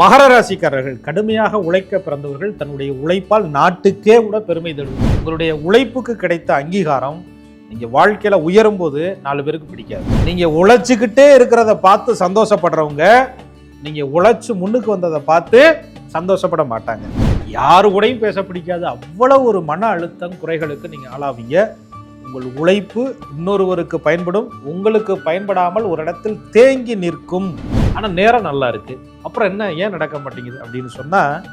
மகர ராசிக்காரர்கள் கடுமையாக உழைக்க பிறந்தவர்கள் தன்னுடைய உழைப்பால் நாட்டுக்கே கூட பெருமை தருவது உங்களுடைய உழைப்புக்கு கிடைத்த அங்கீகாரம் நீங்கள் வாழ்க்கையில் உயரும் போது நாலு பேருக்கு பிடிக்காது. நீங்கள் உழைச்சிக்கிட்டே இருக்கிறத பார்த்து சந்தோஷப்படுறவங்க நீங்கள் உழைச்சி முன்னுக்கு வந்ததை பார்த்து சந்தோஷப்பட மாட்டாங்க. யாரு கூடயும் பேச பிடிக்காது. அவ்வளவு ஒரு மன அழுத்தம் குறைகளுக்கு நீங்கள் ஆளாவீங்க. உங்கள் உழைப்பு இன்னொருவருக்கு பயன்படும். உங்களுக்கு பயன்படாமல் ஒரு இடத்தில் தேங்கி நிற்கும். ஆனால் நேரம் நல்லா இருக்குது அப்புறம் என்ன ஏன் நடக்க மாட்டேங்குது அப்படின்னு சொன்னால்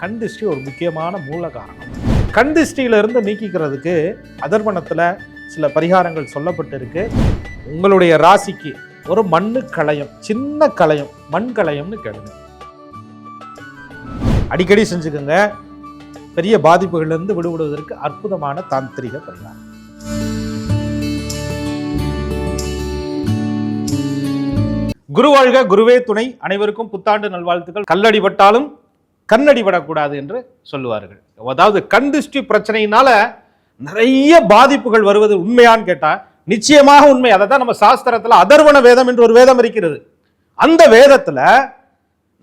கண் திருஷ்டி ஒரு முக்கியமான மூல காரணம். கண் திருஷ்டியிலிருந்து நீக்கிக்கிறதுக்கு அதர்பணத்தில் சில பரிகாரங்கள் சொல்லப்பட்டிருக்கு. உங்களுடைய ராசிக்கு ஒரு மண்ணு களையம் சின்ன களையம் மண் களையம்னு கேளுங்க. அடிக்கடி செஞ்சுக்கோங்க. பெரிய பாதிப்புகளிலிருந்து விடுபடுவதற்கு அற்புதமான தாந்திரிக பரிகாரம். குரு வாழ்க குருவே துணை. அனைவருக்கும் புத்தாண்டு நல்வாழ்த்துக்கள். கல்லடிபட்டாலும் கண்ணடிபடக்கூடாது என்று சொல்லுவார்கள். அதாவது கண் திருஷ்டி பிரச்சனையினால நிறைய பாதிப்புகள் வருவது உண்மையான்னு கேட்டா நிச்சயமாக உண்மை. அதை தான் நம்ம சாஸ்திரத்தில் அதர்வன வேதம் என்று ஒரு வேதம் இருக்கிறது. அந்த வேதத்தில்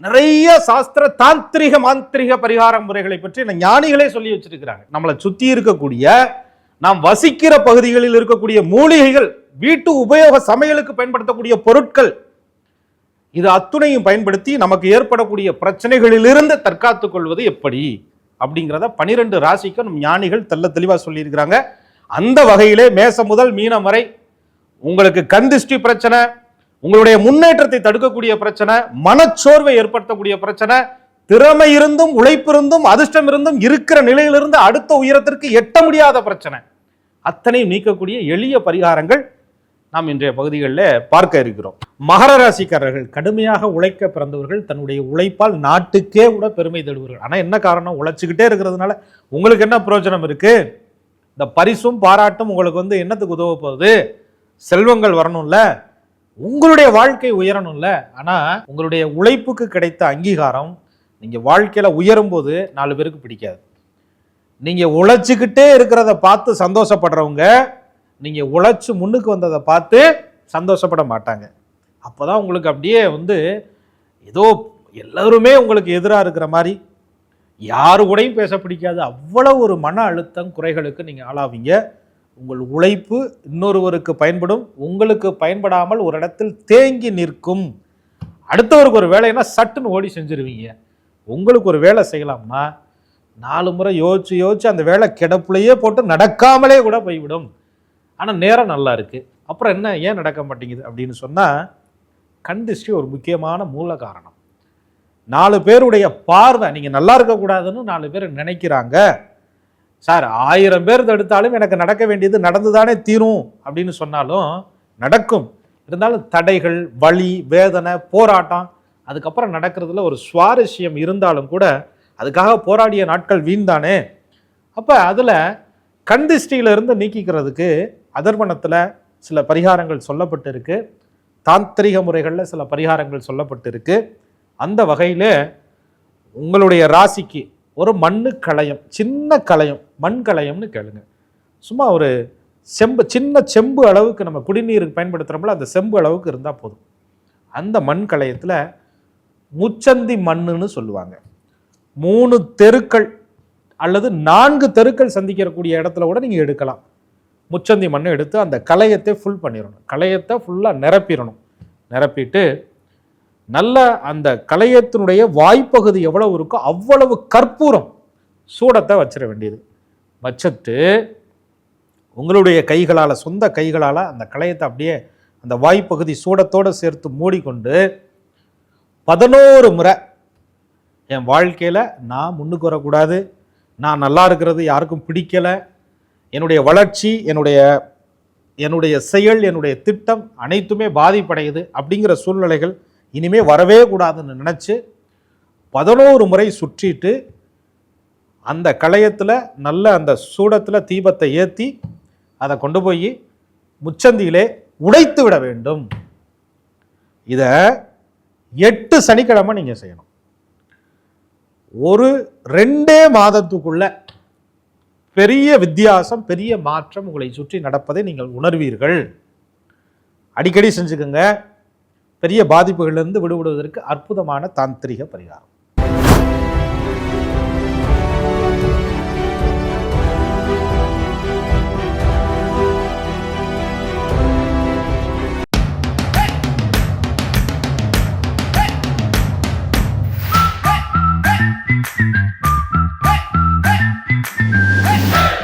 நிறைய சாஸ்திர தாந்திரிக மாந்திரிக பரிகார முறைகளை பற்றி இந்த ஞானிகளே சொல்லி வச்சிருக்கிறாங்க. நம்மளை சுத்தி இருக்கக்கூடிய நாம் வசிக்கிற பகுதிகளில் இருக்கக்கூடிய மூலிகைகள் வீட்டு உபயோக சமையலுக்கு பயன்படுத்தக்கூடிய பொருட்கள் இது அத்துணையும் பயன்படுத்தி நமக்கு ஏற்படக்கூடிய பிரச்சனைகளிலிருந்து தற்காத்துக் கொள்வது எப்படி? அப்படிங்கிறத பனிரெண்டு ராசிக்கு நம் ஞானிகள் தெல்ல தெளிவாக சொல்லியிருக்கிறாங்க. அந்த வகையிலே மேசம் முதல் மீனம் வரை உங்களுக்கு கந்திஷ்டி பிரச்சனை உங்களுடைய முன்னேற்றத்தை தடுக்கக்கூடிய பிரச்சனை மனச்சோர்வை ஏற்படுத்தக்கூடிய பிரச்சனை திறமை இருந்தும் உழைப்பிருந்தும் அதிர்ஷ்டம் இருந்தும் இருக்கிற நிலையிலிருந்து அடுத்த உயரத்திற்கு எட்ட முடியாத பிரச்சனை. அத்தனையும் நீக்கக்கூடிய எளிய பரிகாரங்கள். நாம் இன்றைய பகுதிகளில் பார்க்க இருக்கிறோம். மகர ராசிக்காரர்கள் கடுமையாக உழைக்க பிறந்தவர்கள் தன்னுடைய உழைப்பால் நாட்டுக்கே கூட பெருமை தருவார்கள் ஆனால் என்ன காரணம்? உழைச்சிக்கிட்டே இருக்கிறதுனால உங்களுக்கு என்ன பிரயோஜனம் இருக்கு? இந்த பரிசும் பாராட்டும் உங்களுக்கு வந்து என்னத்துக்கு உதவ போகுது? செல்வங்கள் வரணும்ல. உங்களுடைய வாழ்க்கை உயரணும்ல. ஆனால் உங்களுடைய உழைப்புக்கு கிடைத்த அங்கீகாரம் நீங்கள் வாழ்க்கையில் உயரும் போது நாலு பேருக்கு பிடிக்காது. நீங்கள் உழைச்சிக்கிட்டே இருக்கிறத பார்த்து சந்தோஷப்படுறவங்க நீங்கள் உழைச்சி முன்னுக்கு வந்ததை பார்த்து சந்தோஷப்பட மாட்டாங்க. அப்போ தான் உங்களுக்கு அப்படியே வந்து ஏதோ எல்லோருமே உங்களுக்கு எதிராக இருக்கிற மாதிரி யாரு கூடயும் பேச பிடிக்காது. அவ்வளவு ஒரு மன அழுத்தம் குறைகளுக்கு நீங்கள் ஆளாவீங்க. உங்கள் உழைப்பு இன்னொருவருக்கு பயன்படும். உங்களுக்கு பயன்படாமல் ஒரு இடத்தில் தேங்கி நிற்கும். அடுத்தவருக்கு ஒரு வேலைன்னா சட்டுன்னு ஓடி செஞ்சுருவீங்க. உங்களுக்கு ஒரு வேலை செய்யலாம்னா நாலு முறை யோசிச்சு யோசிச்சு அந்த வேலை கிடப்புலையே போட்டு நடக்காமலே கூட போய்விடும். ஆனால் நேரம் நல்லா இருக்குது அப்புறம் என்ன ஏன் நடக்க மாட்டேங்குது அப்படின்னு சொன்னால் கண் திருஷ்டி ஒரு முக்கியமான மூல காரணம். நாலு பேருடைய பார்வை நீங்கள் நல்லா இருக்கக்கூடாதுன்னு நாலு பேர் நினைக்கிறாங்க. சார் ஆயிரம் பேர் தடுத்தாலும் எனக்கு நடக்க வேண்டியது நடந்துதானே தீரும் அப்படின்னு சொன்னாலும் நடக்கும். இருந்தாலும் தடைகள் வலி வேதனை போராட்டம் அதுக்கப்புறம் நடக்கிறதுல ஒரு சுவாரஸ்யம் இருந்தாலும் கூட அதுக்காக போராடிய நாட்கள் வீண்தானே அப்போ அதில் கண்திஷ்டியிலிருந்து நீக்கிக்கிறதுக்கு அதர்வனத்தில் சில பரிகாரங்கள் சொல்லப்பட்டு இருக்கு தாந்திரிக முறைகளில் சில பரிகாரங்கள் சொல்லப்பட்டு இருக்கு அந்த வகையில் உங்களுடைய ராசிக்கு ஒரு மண்ணு களையம் சின்ன களையம் மண் களையம்னு கேளுங்க. சும்மா ஒரு செம்பு சின்ன செம்பு அளவுக்கு நம்ம குடிநீருக்கு பயன்படுத்துகிறோம்ல அந்த செம்பு அளவுக்கு இருந்தால் போதும். அந்த மண் களையத்தில் முச்சந்தி மண்ணுன்னு சொல்லுவாங்க. மூணு தெருக்கள் அல்லது நான்கு தெருக்கள் சந்திக்கக்கூடிய இடத்துல கூட நீங்கள் எடுக்கலாம். முச்சந்தி மண்ணை எடுத்து அந்த களையத்தை ஃபுல் பண்ணிடணும் களையத்தை ஃபுல்லாக நிரப்பிடணும் நிரப்பிட்டு நல்ல அந்த களையத்தினுடைய வாய்ப்பகுதி எவ்வளவு இருக்கோ அவ்வளவு கற்பூரம் சூடத்தை வச்சிட வேண்டியது. வச்சுட்டு உங்களுடைய கைகளால் சொந்த கைகளால் அந்த களையத்தை அப்படியே அந்த வாய்ப்பகுதி சூடத்தோடு சேர்த்து மூடிக்கொண்டு பதினோரு முறை என் வாழ்க்கையில் நான் முன்னுக்கு வரக்கூடாது. நான் நல்லா இருக்கிறது யாருக்கும் பிடிக்கலை. என்னுடைய வளர்ச்சி என்னுடைய என்னுடைய செயல் என்னுடைய திட்டம் அனைத்துமே பாதிப்படையுது அப்படிங்கிற சூழ்நிலைகள் இனிமே வரவே கூடாதுன்னு நினச்சி பதினோரு முறை சுற்றிட்டு அந்த களையத்தில் நல்ல அந்த சூடத்தில் தீபத்தை ஏற்றி அதை கொண்டு போய் முச்சந்தியிலே உடைத்து விட வேண்டும். இதை எட்டு சனிக்கிழமை நீங்கள் செய்யணும். ஒரு ரெண்டே மாதத்துக்குள்ள பெரிய வித்தியாசம் பெரிய மாற்றம் உங்களை சுற்றி நடப்பதை நீங்கள் உணர்வீர்கள். அடிக்கடி செஞ்சுக்கோங்க. பெரிய பாதிப்புகளிலிருந்து விடுபடுவதற்கு அற்புதமான தாந்திரிக பரிகாரம்.